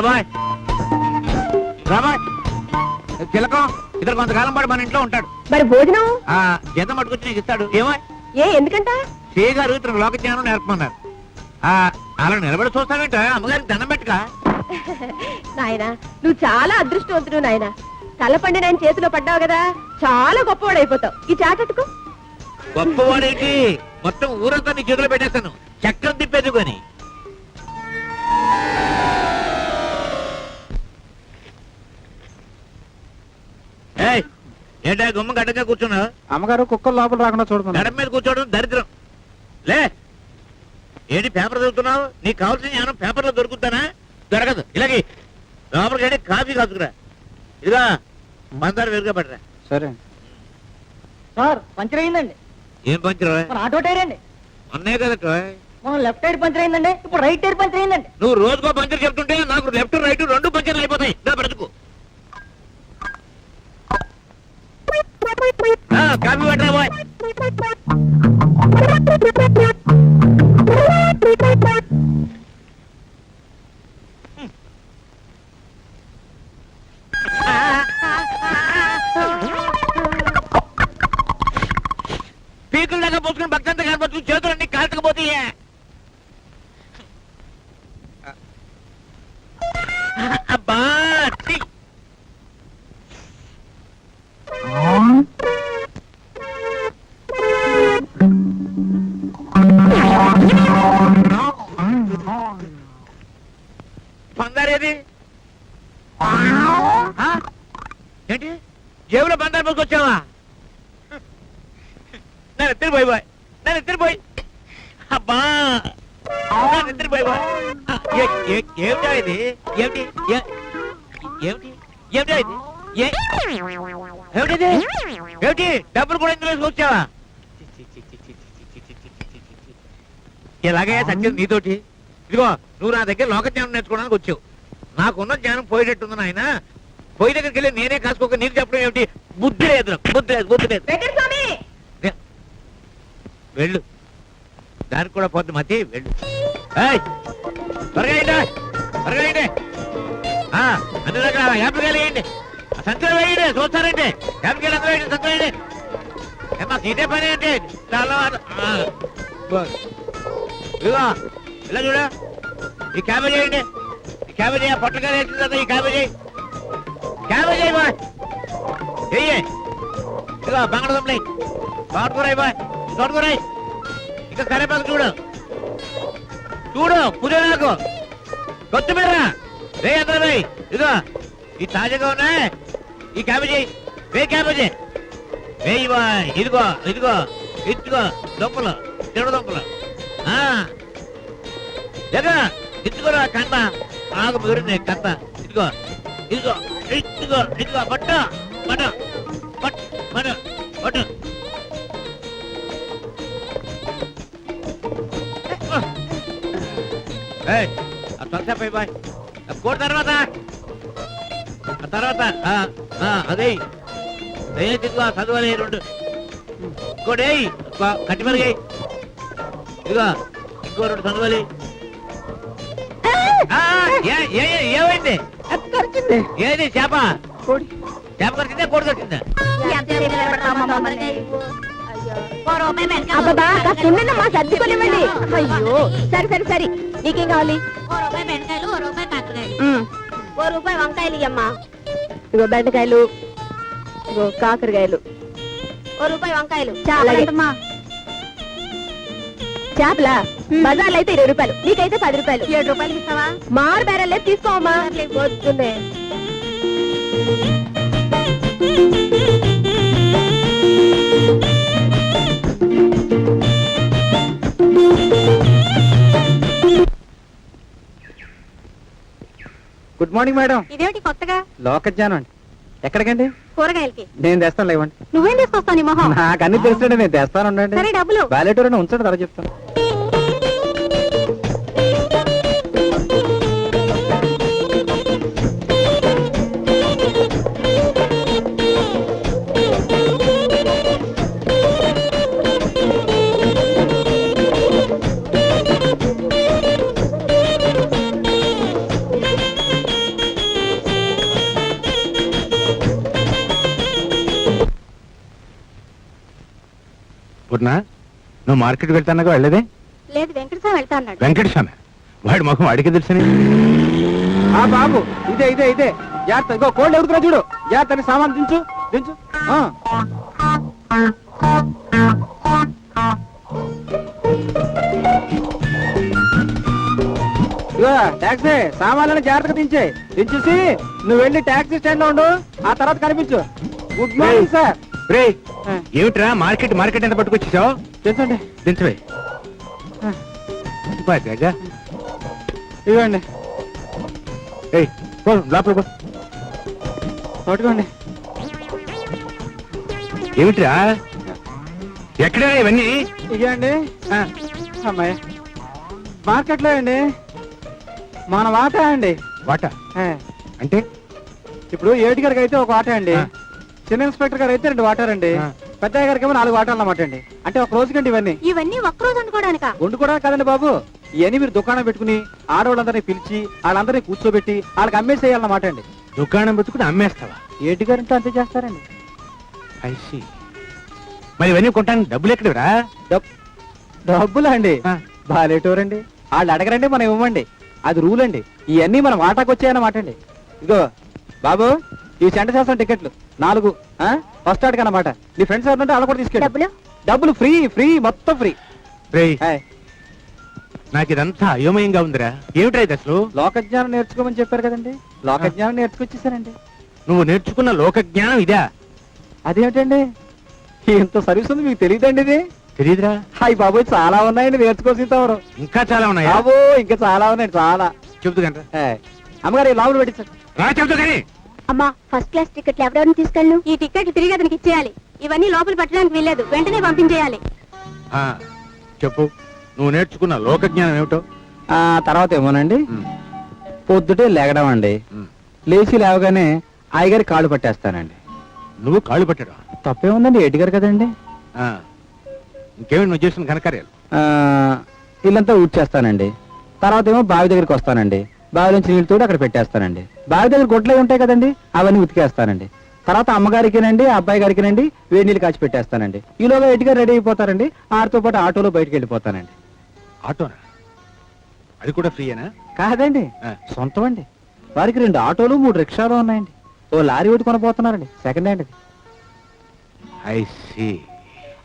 రాబాయ్. రాబాయ్. చిలకం ఇద్దరు కొంతకాలం పాటు మన ఇంట్లో ఉంటాడు. మరి భోజనం? ఆ జీతం పట్టుకొచ్చి నీకు ఇస్తాడు. ఏమో ఏ ఎందుకంట? శ్రీ గారు ఇతను లోక జ్ఞానం నేర్పమన్నారు. ఆ అలా నిలబడి చూస్తావేంట? అమ్మగారికి దండం పెట్టుక. నాయనా నువ్వు చాలా అదృష్టవంతుడు నాయన. కలపండి నేను చేతిలో పడ్డావు కదా. చాలా గొప్పవాడు అయిపోతావు ఈ చాటట్టుకో గొప్పవాడేంటి? మొత్తం ఊరంతా నీ చేతిలో పెట్టేస్తాను. చక్రం తిప్పేది కొని. ఏంటా గుమ్మ గడ్డగా కూర్చున్నావు అమ్మగారు కుక్కలు లోపల రాకుండా చూడమన్నారు. మేడం మీద కూర్చోవడం దరిద్రం. లే ఏంటి పేపర్ చదువుతున్నావు? నీకు కావాల్సిన జ్ఞానం పేపర్లో దొరుకుతానా? దొరకదు. ఇలాగే లోపలికి వెళ్ళి కాఫీ కాదుకురా ఇదిగా మందారు వెలుగా పడరా సరే. సార్ పంచర్ అయిందండి. ఏం పంచరు? మన ఆటో టైర్ అండి. అన్నే కదా టోయ్. మన లెఫ్ట్ టైర్ పంచర్ అయిందండి. ఇప్పుడు రైట్ టైర్ పంచర్ అయిందండి. నువ్వు రోజుకో పంచర్ చెప్తుంటే నాకు లెఫ్ట్ రైట్ రెండు పంచర్లు అయిపోతాయి. దా బ్రతుకు ఆ, కాఫీ పట్టరా బాయ్. ఏమిటా ఇది ఏమిటి ఏమిటి ఏమిటా ఇది ఏమిటిది ఏమిటి డబ్బులు కూడా ఇందులో వేసుకొచ్చావా ఇలాగే సత్యం నీతోటి ఇదిగో నువ్వు నా దగ్గర లోక జ్ఞానం నేర్చుకోవడానికి వచ్చావు నాకున్న జ్ఞానం పోయేటట్టుంది నాయన పోయి దగ్గరికి వెళ్ళి నేనే కాసుకోక నీకు చెప్పడం ఏమిటి బుద్ధి లేదు బుద్ధి లేదు బుద్ధి లేదు వెళ్ళు దానికి కూడా పోతుంది మతి వెళ్ళు అన్ని రకాల యాపికాయలు వేయండి. సంచులు వేయండి చూస్తారండి యాపికాయలు అందరూ వేయండి సంచులు వేయండి. ఏమ్మా సీటే పని బా. ఇదిగో ఇలా చూడ. ఈ క్యాబేజ్ వేయండి. ఈ క్యాబేజ్ ఆ పొట్టకాయ వేసిన తర్వాత ఈ క్యాబేజ్. క్యాబేజ్ వేయి బాయ్. వెయ్యి ఇదిగో బంగాళదుంపలు తోటకూర బాయ్. తోటకూర ఇంకా కరేపాకు చూడు. చూడు పుదీనాకు కొత్తిమీర. రే అందరూ వేయ్ ఇదిగో. ఈ తాజాగా ఉన్నాయి ఈ క్యాబేజీ వే క్యాబేజీ. వేయి బాయ్ ఇదిగో ఇదిగో ఇదిగో దుంపలు తిరుడు దుంపలు ఆ. జగ ఇదిగోరా కంద. నాకు ముదిరింది కంద. ఇదిగో ఇదిగో ఇదిగో ఇదిగో పట్టు పట్టు పట్టు పట్టు పట్టు. తలసేపు అయ్యి బాయ్. కోడి తర్వాత. ఆ తర్వాత ఆ, ఆ, అదే. ఇదిగో చదవాలి రెండు. ఇంకోటి ఏయ్, ఒక కట్టి మరిగాయి ఇదిగో ఇంకో రెండు చదవాలి ఆ, ఏ- ఏ- ఏ- ఏమైంది? ఏది చేప? చేప కరిచిందా కోడి కరిచిందా అయ్యో. సరే సరే సరే. నీకేం కావాలి? ఓ రూపాయి బెండకాయలు ఓ రూపాయి కాకరకాయలు. ఉమ్, ఓ రూపాయి వంకాయలు ఇయ్యమ్మా. ఇగో బెండకాయలు ఇగో కాకరకాయలు. ఓ రూపాయి వంకాయలు. అలాగే. చాలమ్మా చేపలా? బజార్లో అయితే ఇరవై రూపాయలు నీకైతే పది రూపాయలు. ఏడు రూపాయలు ఇస్తావా? మారు బేరలే తీసుకోమ్మా. వద్దులే గుడ్ మార్నింగ్ మేడం ఇదేమిటి కొత్తగా? లోకజ్ఞానం అండి. ఎక్కడికండి? కూరగాయలకి. నేను తెస్తాను లేవండి నువ్వేం తీసుకొస్తావు నీ మొహం? నాకు అన్ని తెలుసండి నేను తెస్తాను ఉండండి సరే డబ్బులు ఉంచండి తర్వాత చెప్తాను. పూర్ణ నువ్వు మార్కెట్ వెళ్తానగా వెళ్ళదే? లేదు వెంకటస్వామి వెళ్తా అన్నాడు. వెంకటస్వామి? వాడి ముఖం అడిగి తెలుసని ఆ బాబు ఇదే ఇదే ఇదే. జాగ్రత్త ఇగో కోళ్ళు ఎదుగుతున్నా చూడు. జాగ్రత్త సామాన్ దించు దించు. ఆ. ఇగో టాక్సీ సామాన్లను జాగ్రత్తగా దించే. దించేసి నువ్వు వెళ్ళి టాక్సీ స్టాండ్లో ఉండు. ఆ తర్వాత కనిపించు. Good morning sir. రే. ఏమిట్రా? మార్కెట్ మార్కెట్ ఎంత పట్టుకొచ్చేసావు? దించండి దించవే. బాగా ఇవ్వండి ఏయ్ పో లోపల పో. పట్టుకోండి. ఏమిట్రా? ఎక్కడా ఇవన్నీ? ఇవ్వండి అమ్మాయి. మార్కెట్లో అండి. మన వాట అండి. వాటా? అంటే? ఇప్పుడు ఏటి గారికి అయితే ఒక వాట అండి. చిన్న ఇన్స్పెక్టర్ గారు అయితే రెండు వాటాలు అండి ఆ. పెద్దయ్య గారికి ఏమో నాలుగు వాటాలు అన్నమాట అండి అంటే ఒక రోజుకండి ఇవన్నీ. ఇవన్నీ ఒక్కరోజు అనుకోవడానికా వండు కూడా కదండి బాబు. ఇవన్నీ మీరు దుకాణం పెట్టుకుని ఆడవాళ్ళందరినీ పిలిచి వాళ్ళందరినీ కూర్చోబెట్టి వాళ్ళకి అమ్మేసేయాలన్నమాట అండి దుకాణం పెట్టుకుని అమ్మేస్తావా? ఏటి గారింట్లో అంతే చేస్తారండి? ఐసి మరి ఇవన్నీ కొట్టానికి డబ్బులు ఎక్కడరా డబ్- డబ్బులా అండి ఆ. బాలేటోరండి. వాళ్ళు అడగరండి మనం ఇవ్వమండి. అది రూల్ అండి ఇవన్నీ మన వాటాకు వచ్చాయన్నమాట అండి ఇగో బాబు. ఈ సెంటర్ శాస్త్రం టికెట్లు. నాలుగు ఫస్ట్ ఆడికి అన్నమాట. నీ ఫ్రెండ్స్ ఎవరంటే వాళ్ళు కూడా తీసుకెళ్ళి. డబ్బులు? ఫ్రీ ఫ్రీ మొత్తం ఫ్రీ. రేయ్ నాకు ఇదంతా అయోమయంగా ఉందిరా. ఏమిట్రా ఇది అసలు? లోకజ్ఞానం నేర్చుకోమని చెప్పారు కదండి. లోకజ్ఞానం నేర్చుకొచ్చేసానండి నువ్వు నేర్చుకున్న లోక జ్ఞానం ఇదా? అదేంటండి ఇంత సర్వీస్ ఉంది మీకు తెలియదండి ఇది? తెలీదురా. హాయ్ బాబోయ్ చాలా ఉన్నాయండి నేర్చుకోసిస్తారు ఇంకా చాలా ఉన్నాయా? బాబో ఇంకా చాలా ఉన్నాయండి చాలా. చెబుతూ కంట అమ్మగారు ఈ లోపల పెట్టించండి. రా చెబుతూ కానీ. అమ్మా ఫస్ట్ క్లాస్ టికెట్లు ఎవరెవరిని తీసుకెళ్ళు? ఈ టికెట్లు తిరిగి అతనికి ఇచ్చేయాలి. ఇవన్నీ లోపల పెట్టడానికి వీల్లేదు. వెంటనే పంపించేయాలి. ఆ, చెప్పు. నువ్వు నేర్చుకున్న లోక జ్ఞానం ఏమిటో? ఆ తర్వాత ఏమోనండి? ఉమ్, పొద్దుటే లేగడం అండి. ఉమ్. లేచి లేవగానే అయ్యగారి కాళ్ళు పట్టేస్తానండి. నువ్వు కాళ్ళు పట్టడం తప్పే ఉందండి ఏటిగారు కదండి? ఆ, ఇంకేమి నువ్వు చేసిన ఘనకార్యాలు? ఆ, ఇల్లంతా ఊడ్చేస్తానండి. తర్వాత ఏమో బావి దగ్గరికి వస్తానండి. బావి నుంచి నీళ్ళు తోడు అక్కడ పెట్టేస్తానండి. బావి దగ్గర గొడ్లే ఉంటాయి కదండి అవన్నీ ఉతికేస్తానండి. తర్వాత అమ్మగారికినండి అబ్బాయి గారికినండి వేడి నీళ్ళు కాచి పెట్టేస్తానండి. ఈలోగా ఎటుగా రెడీ అయిపోతారండి ఆరితో పాటు ఆటోలో బయటికి వెళ్ళిపోతానండి ఆటోనా? అది కూడా ఫ్రీయేనా? కాదండి ఆ. సొంతం అండి వారికి రెండు ఆటోలు మూడు రిక్షాలు ఉన్నాయండి. ఓ లారీ ఒకటి కొనబోతున్నారండి సెకండ్ హ్యాండ్ అది ఐ సీ.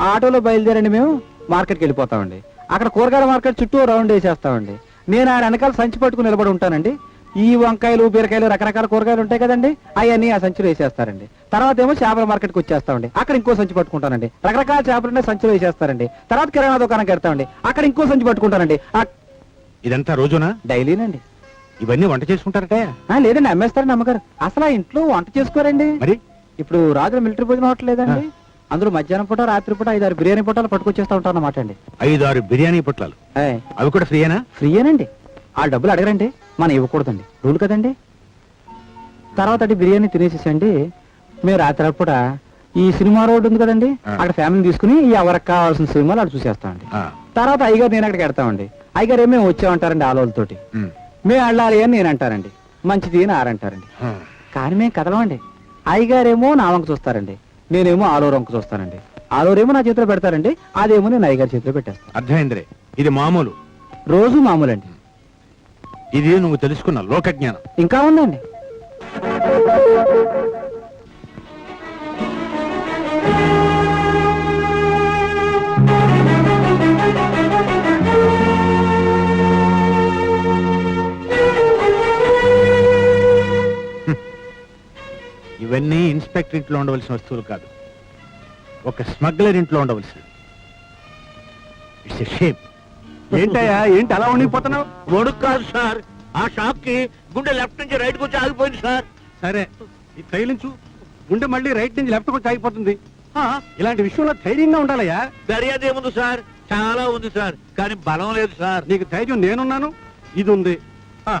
ఆ ఆటోలో బయలుదేరండి మేము మార్కెట్కి వెళ్ళిపోతామండి. అక్కడ కూరగాయల మార్కెట్ చుట్టూ రౌండ్ వేసేస్తామండి. నేను ఆ వెనకాల సంచి పట్టుకుని నిలబడి ఉంటానండి. ఈ వంకాయలు బీరకాయలు రకరకాల కూరగాయలు ఉంటాయి కదండి. అవన్నీ ఆ సంచిలో వేసేస్తారండి. తర్వాత ఏమో చేపల మార్కెట్కి వచ్చేస్తామండి. అక్కడ ఇంకో సంచి పట్టుకుంటానండి. రకరకాల చేపలు సంచిలో వేసేస్తారండి. తర్వాత కిరాణా దుకాణంకి వెళ్తామండి. అక్కడ ఇంకో సంచి పట్టుకుంటానండి. ఇదంతా రోజునా? డైలీనండి. ఇవన్నీ వంట చేసుకుంటారటే? ఆ, లేదండి అమ్మేస్తారండి అమ్మగారు. అసలు ఆ ఇంట్లో వంట చేసుకోరండి. మరి? ఇప్పుడు రాజుల మిలిటరీ భోజనం హోటల్ లేదండి అందులో మధ్యాహ్నం పూట రాత్రి పూట ఐదారు బిర్యానీ పూటలు పట్టుకొచ్చేస్తా ఉంటారు అన్నమాట అండి. ఐదు ఆరు బిర్యానీ పొట్లాలు? ఏయ్, అవి కూడా ఫ్రీయేనా? ఫ్రీయేనండి. ఆ డబ్బులు అడగరండి. మనం ఇవ్వకూడదండి. రూల్ కదండి. తర్వాత అటు బిర్యానీ తినేసేసండి. మేము రాత్రి పూట ఈ సినిమా రోడ్ ఉంది కదండి ఆ. అక్కడ ఫ్యామిలీ తీసుకుని ఈ ఎవరికి కావాల్సిన సినిమాలు అక్కడ చూసేస్తామండి. ఆ, తర్వాత అయ్యగారు నేను అక్కడికి వెడతామండి అయ్యగారు ఏమో వచ్చామంటారండి ఆలోలతోటి. ఉమ్, మేము వెళ్ళాలి అని నేను అంటారండి మంచిది అని ఆరంటారండి. ఆ. కానీ మేము కదలమండి. అయ్యగారేమో నా వంక చూస్తారండి. నేనేమో ఆలోరు వంక చూస్తానండి. ఆలోరేమో నా చేతిలో పెడతారండి అదేమో నేను అయ్యగారి చేతిలో పెట్టేస్తాను. అర్థమైందిరే ఇది మామూలు. రోజు మామూలండి. ఇది నువ్వు తెలుసుకున్న లోక జ్ఞానం ఇంకా ఉందండి. ఇవన్నీ ఇన్స్పెక్టర్ ఇంట్లో ఉండవలసిన వస్తువులు కాదు. ఒక స్మగ్లర్ ఇంట్లో ఉండవలసినవి. ఇట్స్ షేప్ ఏంటయ్యా? ఏంటి అలా ఉండిపోతున్నావు వణుకు కాదు సార్. ఆ షాప్కి గుండె లెఫ్ట్ నుంచి రైట్ వచ్చి ఆగిపోయింది సార్. సరే ఈ తైలించు గుండె మళ్ళీ రైట్ నుంచి లెఫ్ట్ వచ్చి ఆగిపోతుంది. ఆ, ఇలాంటి విషయంలో ధైర్యంగా ఉండాలయ్యా. దర్యాదు ఏముంది సార్? చాలా ఉంది సార్. కానీ బలం లేదు సార్. నీకు ధైర్యం నేనున్నాను ఇది ఉంది ఆ,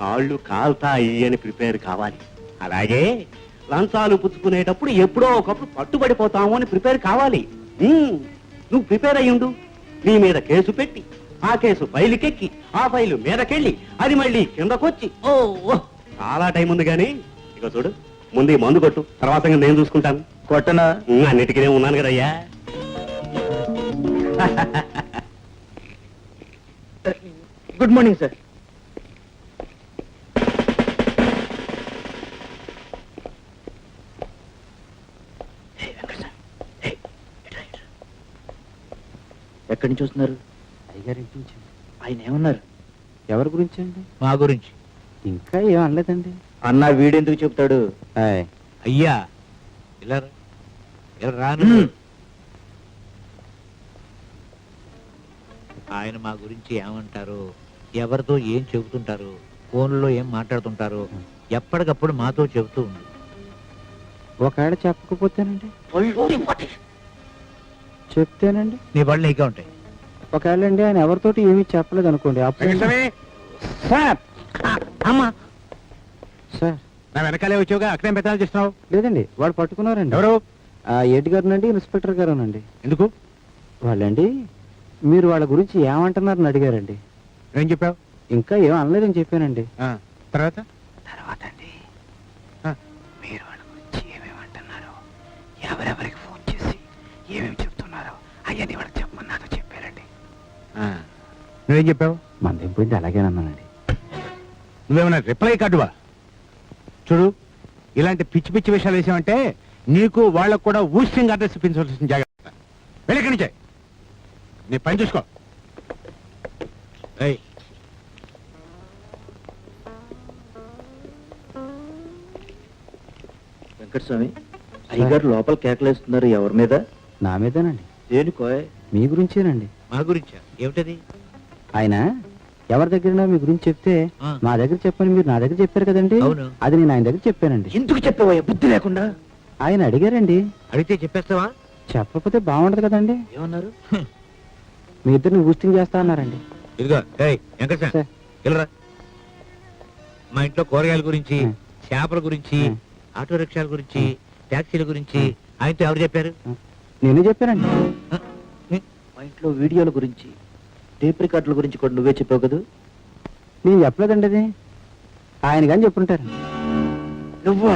కాళ్ళు కాల్తాయి అని ప్రిపేర్ కావాలి. అలాగే లంచాలు పుచ్చుకునేటప్పుడు ఎప్పుడో ఒకప్పుడు పట్టుబడిపోతాము అని ప్రిపేర్ కావాలి. ఉమ్, నువ్వు ప్రిపేర్ అయ్యుండు. నీ మీద కేసు పెట్టి ఆ కేసు ఫైలుకెక్కి ఆ ఫైలు మీదకెళ్ళి అది మళ్ళీ కిందకొచ్చి. ఓ ఓ, చాలా టైం ఉంది కానీ ఇక చూడు ముందు ఈ మందు కొట్టు తర్వాత ఇంకా నేను చూసుకుంటాను. కొట్టనా? ఉమ్, అన్నిటికీ ఉన్నాను కదయ్యా. Good morning sir. ఎక్కడి నుంచి వస్తున్నారు? అయ్యగారి ఇంటి నుంచి. ఆయన ఏమన్నారు? ఎవరి గురించి అండి? మా గురించి. ఇంకా ఏం అనలేదండి. అన్న వీడెందుకు చెప్తాడు? అయ్యా. ఇలా రాను ఆయన మా గురించి ఏమంటారు? ఎవరితో ఏం చెబుతుంటారు? ఫోన్లో ఏం మాట్లాడుతుంటారు? ఎప్పటికప్పుడు మాతో చెబుతూ ఉంది ఒకవేళ చెప్పకపోతేనండి. చెప్తేనండి. నీ బళ్ళు నీకే ఉంటాయి. ఒకవేళ అండి ఆయన ఎవరితోటి ఏమీ చెప్పలేదు అనుకోండి అప్పుడు సార్? అమ్మా. సార్. నా వెనకాలే వచ్చావుగా అక్కడేం పెత్తనాలు చేస్తున్నావు? లేదండి వాడు పట్టుకున్నారండి. ఎవరు? ఆ ఏటి గారునండి ఇన్స్పెక్టర్ గారునండి ఎందుకు? వాళ్ళండి మీరు వాళ్ళ గురించి ఏమంటున్నారని అడిగారండి. ఏం చెప్పావు? ఇంకా ఏం అనలేదని చెప్పానండి. ఆ, తర్వాత? తర్వాత అండి ఆ. మీరు వాళ్ళ గురించి ఏమేమంటున్నారో ఎవరెవరికి ఫోన్ చేసి ఏమేమి చెప్తున్నారో అవన్నీ వాళ్ళకి చెప్పమన్నారో చెప్పారండి. ఆ, నువ్వేం చెప్పావు? మందేం పోయింది అలాగేనన్నానండి నువ్వేమన్నా రిప్లై కార్డువా? చూడు ఇలాంటి పిచ్చి పిచ్చి విషయాలు వేసామంటే నీకు వాళ్ళకు కూడా ఊష్యంగా అడ్రస్ ఇప్పించవలసిన జాగ్రత్త. వెళ్ళి నుంచే. నీ పని చూసుకో. ఏయ్, వెంకటస్వామి అయ్యగారు లోపల కేకలేస్తున్నారు ఎవరి మీద? నా మీదేనండి. దేనికో? మీ గురించేనండి. మా గురించా? ఏమిటది? ఆయన ఎవరి దగ్గర మీ గురించి చెప్తే ఆ. మా దగ్గర చెప్పని మీరు నా దగ్గర చెప్పారు కదండి? అవును. అది నేను ఆయన దగ్గర చెప్పానండి. ఎందుకు చెప్పావయ్యా బుద్ధి లేకుండా? ఆయన అడిగారండి. అడిగితే చెప్పేస్తావా? చెప్పకపోతే బాగుండదు కదండి. ఏమన్నారు? మీ ఇద్దరిని ఊస్టింగ్ చేస్తా అన్నారండి. ఇదిగో ఏయ్ వెంకటేశ్వర సార్. వెళ్ళరా. మా ఇంట్లో కూరగాయల గురించి ఆ. చేపల గురించి ఆ. ఆటో రిక్షాల గురించి ట్యాక్సీల గురించి ఆయనతో ఎవరు చెప్పారు? నేనే చెప్పానండి. మా ఇంట్లో వీడియోల గురించి టేప్ రికార్డుల గురించి కూడా నువ్వే చెప్పావు కదా? నేను చెప్పలేదండి అది. ఆయన కానీ చెప్పుంటారు. నువ్వు?